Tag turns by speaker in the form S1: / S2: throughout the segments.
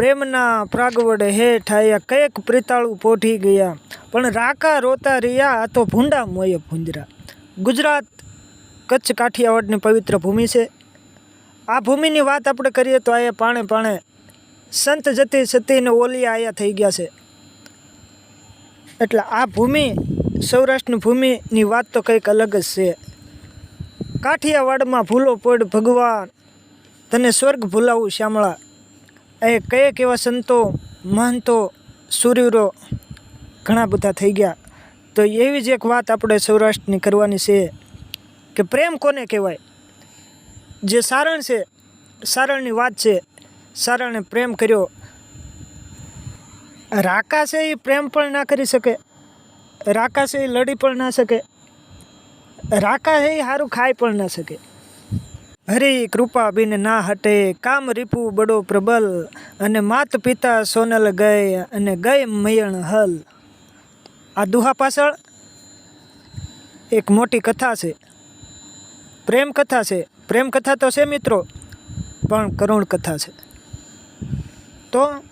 S1: પ્રેમના પ્રાગવડે હેઠ આયા કયેક પ્રિતાળું પોઢી ગયા. પણ રાકા રોતા રહ્યા, આ તો ભૂંડા મોયે ભૂંજરા ગુજરાત કચ્છ કાઠિયાવાડની પવિત્ર ભૂમિ છે. આ ભૂમિની વાત આપણે કરીએ તો આયા પાણે પાણે સંત જતી સતીને ઓલિયા આયા થઈ ગયા છે. એટલે આ ભૂમિ, સૌરાષ્ટ્રની ભૂમિની વાત તો કંઈક અલગ જ છે. કાઠિયાવાડમાં ભૂલો પડ ભગવાન, તને સ્વર્ગ ભૂલાવું શ્યામળા. એ કયા એવા સંતો, મહંતો સુરવીરો ઘણા બધા થઈ ગયા. તો એવી જ એક વાત આપણે સૌરાષ્ટ્રની કરવાની છે કે પ્રેમ કોને કહેવાય? જે સારણ છે, સારણની વાત છે, સારણે પ્રેમ કર્યો. રાકા છે એ પ્રેમ પણ ના કરી શકે. રાકા છે એ લડી પણ ના શકે. રાકા છે એ સારું ખાઈ પણ ના શકે. હરી કૃપા બિન ના હટે, કામ રીપુ બડો પ્રબલ, અને માત પિતા સોનલ ગઈ અને ગઈ મયણ હલ. આ દુહા પાછળ એક મોટી કથા છે. પ્રેમ કથા છે. પ્રેમ કથા તો છે મિત્રો, પણ કરુણ કથા છે. તો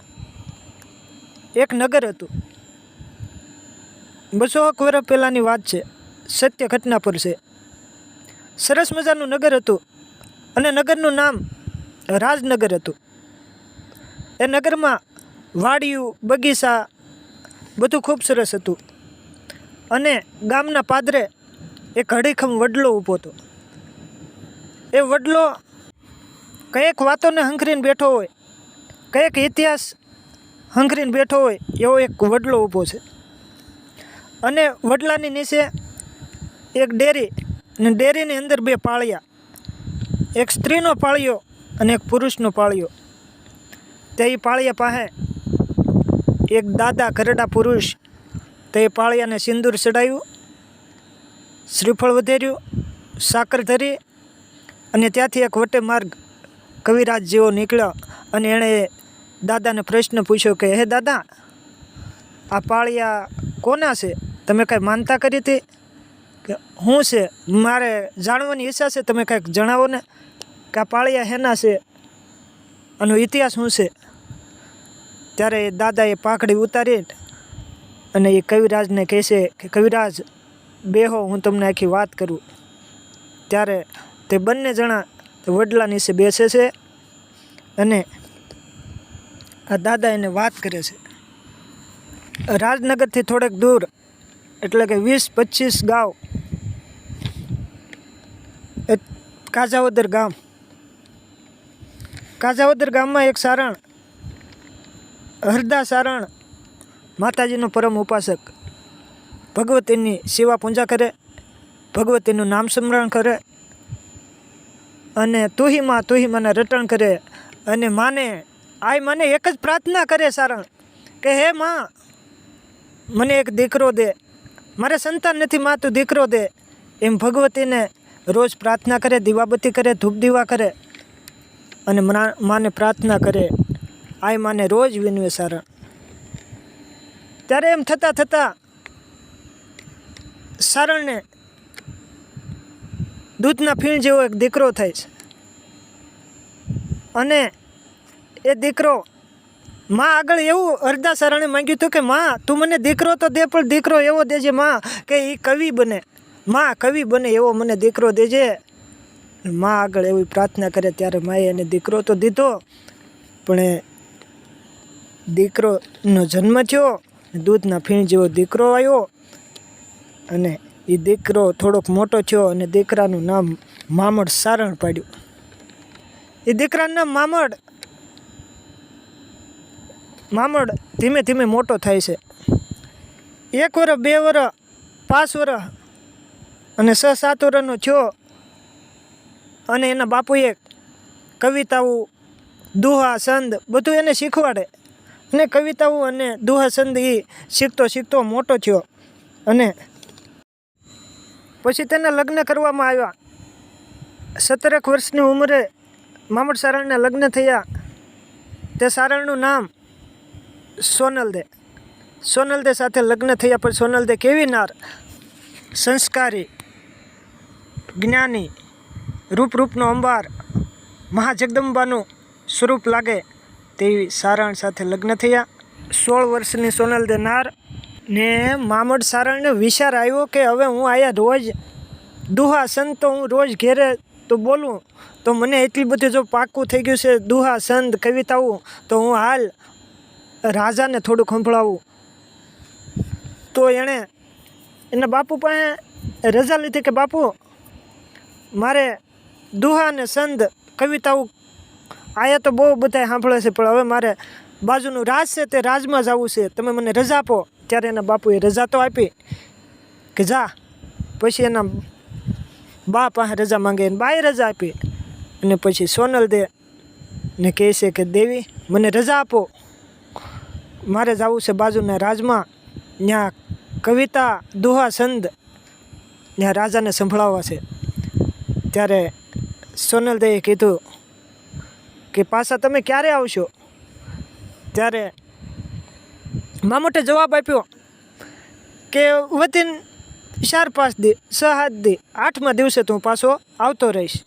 S1: એક નગર હતું. બસો એક વર્ષ પહેલાંની વાત છે. સત્ય ઘટના પર છે. સરસ મજાનું નગર હતું. અને નગરનું નામ રાજનગર હતું. એ નગરમાં વાડિયું, બગીચા બધું ખૂબ સરસ હતું. અને ગામના પાદરે એક હડીખમ વડલો ઊભો હતો. એ વડલો કંઈક વાતોને હંખરીને બેઠો હોય, કંઈક ઇતિહાસ હંખરીને બેઠો હોય, એવો એક વડલો ઊભો છે. અને વડલાની નીચે એક ડેરી અને ડેરીની અંદર બે પાળિયા એક સ્ત્રીનો પાળિયો અને એક પુરુષનો પાળિયો. તે પાળિયા પાસે એક દાદા ઘરડા પુરુષ તે પાળિયાને સિંદૂર ચડાવ્યું શ્રીફળ વધેર્યું, સાકર ધરી અને ત્યાંથી એક વટે માર્ગ કવિરાજ જેવો નીકળ્યો અને એણે દાદાને પ્રશ્ન પૂછ્યો કે, હે દાદા, આ પાળિયા કોના છે? તમે કાંઈ માનતા કરી હતી? કે શું છે? મારે જાણવાની ઈચ્છા છે? તમે કાંઈક જણાવો ને. કે પાળિયા હેના છે આનો ઇતિહાસ શું છે? ત્યારે દાદાએ પાઘડી ઉતારી અને એ કવિરાજને કહે છે કે, કવિરાજ બેહો હું તમને આખી વાત કરું. ત્યારે તે બંને જણા વડલા નીચે બેસે છે અને આ દાદા એને વાત કરે છે. રાજનગરથી થોડેક દૂર, એટલે કે વીસ પચીસ ગાંવ, એ કાજાવદર ગામ કાજાવદર ગામમાં એક સારણ, હરદા સારણ માતાજીનો પરમ ઉપાસક. ભગવતીની સેવા પૂજા કરે ભગવતીનું નામ સ્મરણ કરે અને તુહીમાં તુહીમાના રટણ કરે અને માને, આય મને એક જ પ્રાર્થના કરે સારણ કે હે માં, મને એક દીકરો દે. મારે સંતાન નથી, માં તું દીકરો દે. એમ ભગવતીને રોજ પ્રાર્થના કરે, દીવાબત્તી કરે ધૂપ દીવા કરે. અને માને પ્રાર્થના કરે. આય માને રોજ વિનવે સારણ ત્યારે એમ થતાં થતાં સારણને દૂધના ફીણ જેવો એક દીકરો થાય છે. અને એ દીકરો માં આગળ એવું અર્ધા સારણે માંગ્યું હતું કે, માં, તું મને દીકરો તો દે, પણ દીકરો એવો દેજે, માં, કે એ કવિ બને. માં, કવિ બને એવો મને દીકરો દેજે. માં આગળ એવી પ્રાર્થના કરે ત્યારે માએ એને દીકરો તો દીધો, પણ એ દીકરોનો જન્મ થયો દૂધના ફીણ જેવો દીકરો આવ્યો. અને એ દીકરો થોડોક મોટો થયો અને દીકરાનું નામ મામડ સારણ પાડ્યું. એ દીકરાનું નામ મામડ. મામડ ધીમે ધીમે મોટો થાય છે. એક વર બે વર પાંચ વર અને છ સાત વરનો થયો. અને એના બાપુએ કવિતાઓ, દુહા છંદ બધું એને શીખવાડે. અને કવિતાઓ અને દુહા છંદ એ શીખતો શીખતો મોટો થયો. અને પછી તેના લગ્ન કરવામાં આવ્યા. સત્તરેક વર્ષની ઉંમરે મામડ સારણના લગ્ન થયા. તે સારણનું નામ સોનલદે. સોનલદે સાથે લગ્ન થયા પછી સોનલદે કેવી નાર? સંસ્કારી, જ્ઞાની રૂપ રૂપનો અંબાર મહાજગદંબાનું સ્વરૂપ લાગે તેવી સારણ સાથે લગ્ન થયા. સોળ વર્ષની સોનલ દેનાર ને મામડ સારણને વિચાર આવ્યો કે હવે હું આયા રોજ દુહા સંત તો હું રોજ ઘેરે તો બોલું, તો મને એટલી બધી જો પાકું થઈ ગયું છે દુહા સંત કવિતાઓ, તો હું હાલ રાજાને થોડું સંભળાવું. તો એણે એના બાપુ પાસે રજા લીધી કે બાપુ, મારે દુહા અને સંદ કવિતાઓ. આયા તો બહુ બધા સાંભળે છે, પણ હવે મારે બાજુનું રાજ છે તે રાજમાં જવું છે. તમે મને રજા આપો, ત્યારે એના બાપુએ રજા તો આપી કે જા, પછી એના બા પાસે રજા માંગે એને બાએ રજા આપી અને પછી સોનલ દે ને કહે છે કે, દેવી, મને રજા આપો. મારે જવું છે બાજુના રાજમાં. ત્યાં કવિતા, દુહા સંદ ત્યાં રાજાને સંભળાવવા છે. ત્યારે સોનલ દેએ કીધું કે પાછા તમે ક્યારે આવશો? ત્યારે મામોટે જવાબ આપ્યો કે વતીન ચાર પાંચ દી, છ સાત દી, આઠમા દિવસે તો પાછો આવતો રહીશ.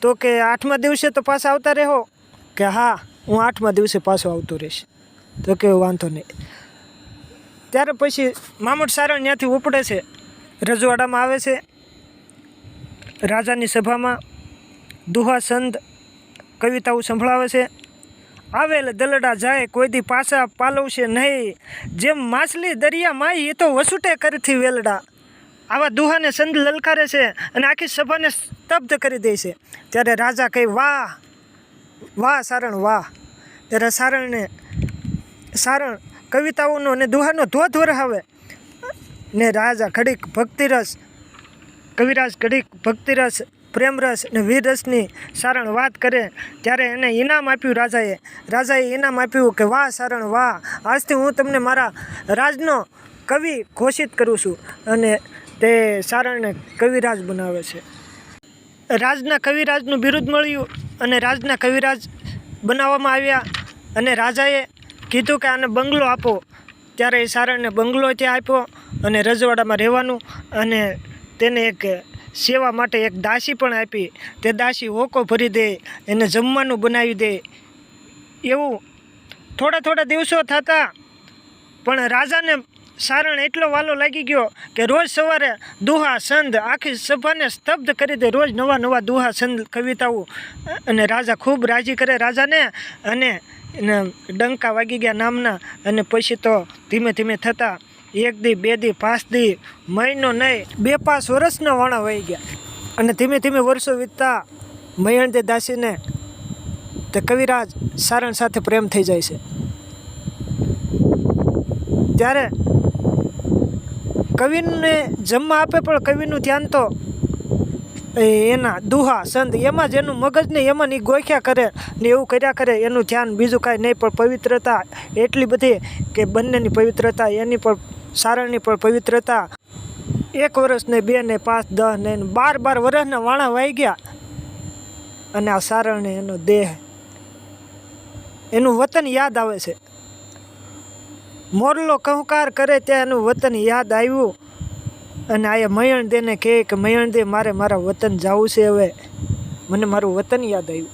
S1: તો કે આઠમા દિવસે તો પાછા આવતા રહો? કે હા, હું આઠમા દિવસે પાછો આવતો રહીશ. તો કે વાંધો નહીં. ત્યારે પછી મામટ સારણ ત્યાંથી ઉપડે છે, રજવાડામાં આવે છે. રાજાની સભામાં દુહા સંત કવિતાઓ સંભળાવે છે. આવેલ દલડા જાય કોઈ દી પાછા પાલવશે નહીં. જેમ માછલી દરિયા માઈ એ તો વસુટે કરથી વેલડા. આવા દુહાને સંત લલકારે છે અને આખી સભાને સ્તબ્ધ કરી દે છે. ત્યારે રાજા કહે, વાહ વાહ, સારણ, વાહ. ત્યારે સારણને, સારણ કવિતાઓનો અને દુહાનો ધોધ વરહાવે ને રાજા ઘડીક ભક્તિરસ કવિરાજ ઘડીક, ભક્તિરસ, પ્રેમરસ અને વીરરસની સારણ વાત કરે ત્યારે એને ઇનામ આપ્યું રાજાએ. રાજાએ ઇનામ આપ્યું કે, વાહ સારણ, વાહ! આજથી હું તમને મારા રાજનો કવિ ઘોષિત કરું છું. અને તે સારણને કવિરાજ બનાવે છે. રાજના કવિરાજનું બિરુદ મળ્યું અને રાજના કવિરાજ બનાવવામાં આવ્યા અને રાજાએ કીધું કે, આને બંગલો આપો. ત્યારે એ સારણને બંગલો ત્યાં આપ્યો અને રજવાડામાં રહેવાનું અને તેને એક સેવા માટે એક દાસી પણ આપી. તે દાસી હોકો ભરી દે, એને જમવાનું બનાવી દે. એવું થોડા થોડા દિવસો થતા પણ રાજાને સારણ એટલો વાલો લાગી ગયો કે રોજ સવારે દુહા સંદ આખી સભાને સ્તબ્ધ કરી દે. રોજ નવા નવા દુહા સંદ કવિતાઓ. અને રાજા ખૂબ રાજી કરે રાજાને અને ડંકા વાગી ગયા નામના અને પછી તો ધીમે ધીમે થતાં એક દી, બે દી, પાંચ દી, મહિનો નહીં, બે પાંચ વર્ષના વાણા વહી ગયા. અને ધીમે ધીમે વર્ષો વીતતા મયણદે દાસીને તે કવિરાજ સારણ સાથે પ્રેમ થઈ જાય છે. ત્યારે કવિને જમવા આપે, પણ કવિનું ધ્યાન તો એના દુહા, સંત, એમાં જ એનું મગજ ને એમાં ની ગોખ્યા કરે ને એવું કર્યા કરે, એનું ધ્યાન બીજું કાંઈ નહીં, પણ પવિત્રતા એટલી બધી કે બંનેની પવિત્રતા એની પણ સારણની પણ પવિત્રતા. એક વર્ષ ને બે ને પાંચ, દસ ને બાર બાર વર્ષના વાણા વાઈ ગયા. અને આ સારણને એનો દેહ, એનું વતન યાદ આવે છે. મોરલો કહુકાર કરે ત્યાં એનું વતન યાદ આવ્યું. અને આ મયણ દેને કહે કે મયણ દે મારે મારા વતન જવું છે હવે. મને મારું વતન યાદ આવ્યું.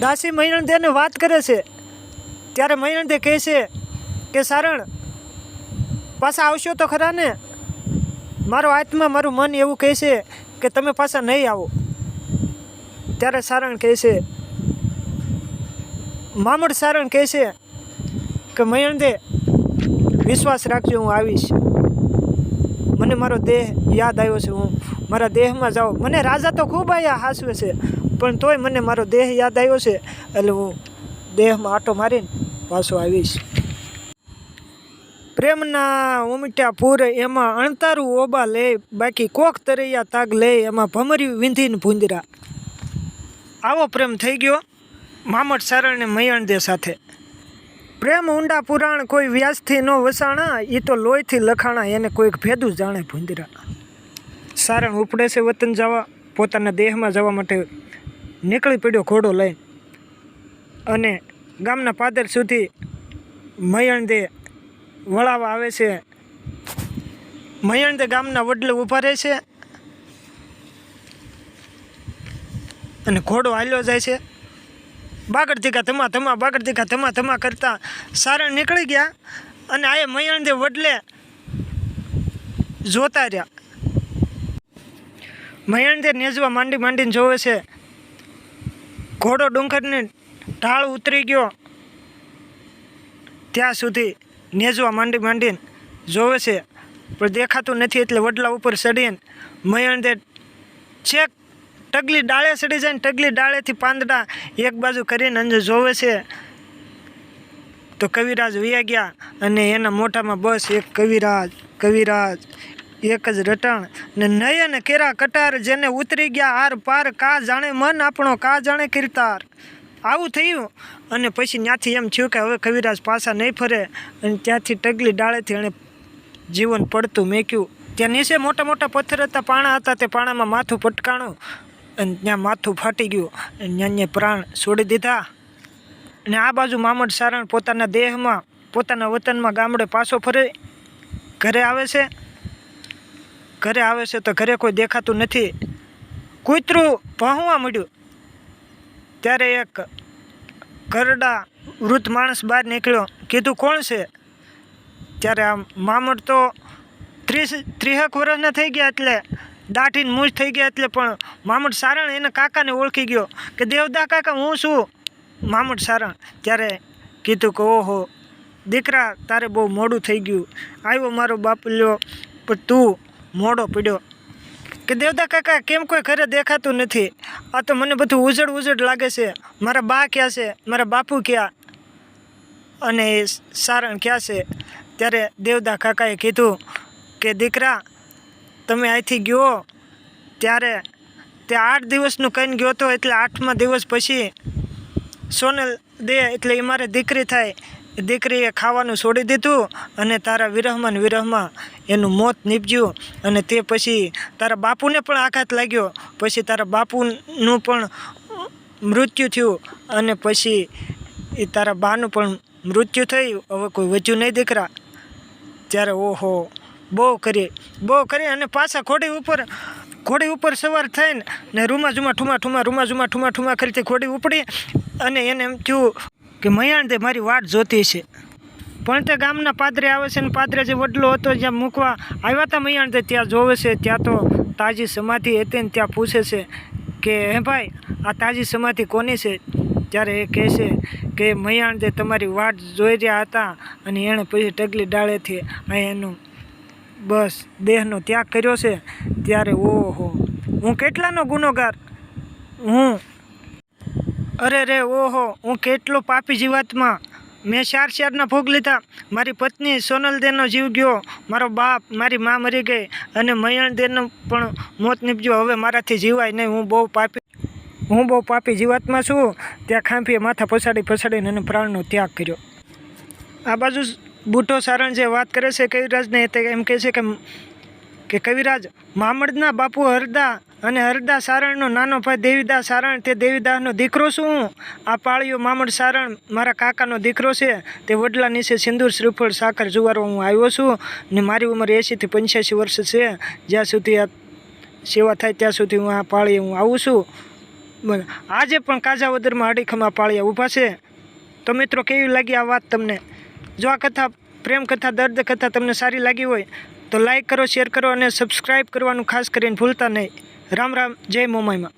S1: દાસી મયણ દેને વાત કરે છે. ત્યારે મયણ દે કહે છે કે, સારણ પાછા આવશો તો ખરા ને? મારો આત્મા મારું મન એવું કહે છે કે તમે પાછા નહીં આવો. ત્યારે સારણ કહે છે મામડ સારણ કહે છે કે મયણદે વિશ્વાસ રાખજો, હું આવીશ. મને મારો દેહ યાદ આવ્યો છે, હું મારા દેહમાં જાઉં. મને રાજા તો ખૂબ આયા હાસવે છે, પણ તોય મને મારો દેહ યાદ આવ્યો છે, એટલે હું દેહમાં આટો મારીને પાછો આવીશ. પ્રેમના ઉમટ્યા પૂર એમાં અણતારું ઓબા લે, બાકી કોક તરૈયા તાગ લે, એમાં ભમરી વિંધીને ભૂંદરા. આવો પ્રેમ થઈ ગયો મામટ સારણ ને મયણદે સાથે. પ્રેમ ઊંડા પુરાણ કોઈ વ્યાસથી ન વસાણા એ તો લોહીથી લખાણા, એને કોઈક ભેદું જાણે ભૂંદરા. સારણ ઉપડે છે વતન જવા, પોતાના દેહમાં જવા માટે નીકળી પડ્યો ઘોડો લઈને. અને ગામના પાદર સુધી મયણદે વળાવા આવે છે. મયણદે ગામના વડલે ઊભા રહે છે. અને ઘોડો હાલ્યો જાય છે. બાગડ દીઘા ધમા ધમા, બાગડ ધીકા ધમા ધમા કરતા સારણ નીકળી ગયા અને આ મયણદે વડલે જોતા રહ્યા. મયણદે નેજવા માંડી માંડીને જોવે છે. ઘોડો ડુંગરની ઢાળ ઉતરી ગયો. ત્યાં સુધી નેજવા માંડી માંડીને જોવે છે, પણ દેખાતું નથી એટલે વડલા ઉપર ચડીને મયણદે છેક ટગલી ડાળે ચડી જાય ને ટગલી ડાળેથી પાંદડા એક બાજુ કરીને અંદર જોવે છે. તો કવિરાજ વયા ગયા અને એના મોઢામાં બસ એક કવિરાજ કવિરાજ, એક જ રટણ ને નયન કેરા કટાર જેને ઉતરી ગયા આર પાર, કા જાણે મન આપણો, કા જાણે કીર્તાર. આવું થયું અને પછી ત્યાંથી એમ થયું કે હવે કવિરાજ પાછા નહીં ફરે અને ત્યાંથી ટગલી ડાળેથી એણે જીવન પડતું મેક્યું. ત્યાં નીચે મોટા મોટા પથ્થર હતા, પાણા હતા, તે પાણામાં માથું પટકાણું અને ત્યાં માથું ફાટી ગયું અને ત્યાં ત્યાં પ્રાણ છોડી દીધા. અને આ બાજુ મામડ સારણ પોતાના દેહમાં, પોતાના વતનમાં ગામડે પાછો ફરે, ઘરે આવે છે. ઘરે આવે છે તો ઘરે કોઈ દેખાતું નથી. કૂતરું પહોંવા મળ્યું ત્યારે એક કરડા વૃદ્ધ માણસ બહાર નીકળ્યો. કીધું, કોણ છે? ત્યારે આ મામર તો ત્રીસ ત્રીસેક વર્ષના થઈ ગયા એટલે, દાઢીને મૂછ થઈ ગયા એટલે પણ મામટ સારણ એના કાકાને ઓળખી ગયો કે, દેવદા કાકા, હું છું. મામટ સારણ ત્યારે કીધું કે, ઓહો, દીકરા તારે બહુ મોડું થઈ ગયું. આવ્યો મારો બાપ લ્યો, પણ તું મોડો પડ્યો. કે દેવદા કાકા, કેમ કોઈ ઘરે દેખાતું નથી? આ તો મને બધું ઉજળ ઉજળ લાગે છે. મારા બા ક્યાં છે? મારા બાપુ ક્યાં? અને સારણ ક્યાં છે? ત્યારે દેવદા કાકાએ કીધું કે, દીકરા, તમે અહીંથી ગયો? ત્યારે તે આઠ દિવસનું કહીને ગયો હતો એટલે આઠમા દિવસ પછી સોનલ દે એટલે એ મારે દીકરી થાય. દીકરીએ ખાવાનું છોડી દીધું અને તારા વિરહમાં વિરહમાં એનું મોત નીપજ્યું અને તે પછી તારા બાપુને પણ આઘાત લાગ્યો. પછી તારા બાપુનું પણ મૃત્યુ થયું અને પછી એ તારા બાનું પણ મૃત્યુ થયું હવે કોઈ વધ્યું નહીં દીકરા. ત્યારે ઓહો, બહુ કરી બહુ કરી અને પાછા ઘોડી ઉપર ઘોડી ઉપર સવાર થઈને ને રૂમા ઝુમા ઠુમા ઠુમા રૂમા ઝુમા ઠુમા ઠુમા કરીથી ઘોડી ઉપડી અને એને એમ થયું કે મયાણ તે મારી વાટ જોતી છે. પણ તે ગામના પાદરે આવે છે ને પાદરે જે વડલો હતો જ્યાં મૂકવા આવ્યા હતા મયાણ તે ત્યાં જોવે છે, ત્યાં તો તાજી સમાધિ હતી ને ત્યાં પૂછે છે કે, હે ભાઈ, આ તાજી સમાધિ કોની છે? ત્યારે એ કહે છે કે મયાણ તે તમારી વાટ જોઈ રહ્યા હતા અને એણે પછી ટગલી ડાળેથી અહીં એનું બસ દેહનો ત્યાગ કર્યો છે. ત્યારે, ઓહો, હું કેટલાનો ગુનોગાર? હું અરે રે, ઓહો, હું કેટલો પાપી જીવાતમાં. મેં ચાર ચારના ભોગ લીધા. મારી પત્ની સોનલ દેનો જીવ ગયો. મારો બાપ, મારી મા મરી ગઈ અને મયણ દેનનું પણ મોત નીપજ્યું. હવે મારાથી જીવાય નહીં. હું બહુ પાપી, હું બહુ પાપી જીવાતમાં છું. ત્યાં ખાંભીએ માથા પછાડી પછાડીને અને પ્રાણનો ત્યાગ કર્યો. આ બાજુ બુટો સારણ જે વાત કરે છે, કવિરાજને તે એમ કહે છે કે કે કવિરાજ, મામડના બાપુ હરદા અને હરદા સારણનો નાનો ભાઈ દેવીદાસ સારણ તે દેવીદાસનો દીકરો છું હું. આ પાળીઓ મામડ સારણ, મારા કાકાનો દીકરો છે. તે વડલા નીચે સિંદૂર શ્રીફળ સાકર જુવારો હું આવ્યો છું ને મારી ઉંમર એંશીથી પંચ્યાસી વર્ષ છે. જ્યાં સુધી આ સેવા થાય ત્યાં સુધી હું આ પાળીએ હું આવું છું. આજે પણ કાજાવદરમાં અડીખમાં પાળીયા ઊભા છે. તો મિત્રો, કેવી લાગી આ વાત તમને? જો આ કથા પ્રેમ કથા, દર્દ કથા તમને સારી લાગી હોય, તો લાઈક કરો, શેર કરો અને સબસ્ક્રાઈબ કરવાનું ખાસ કરીને ભૂલતા નહીં. રામ રામ જય મોમાઈમાં.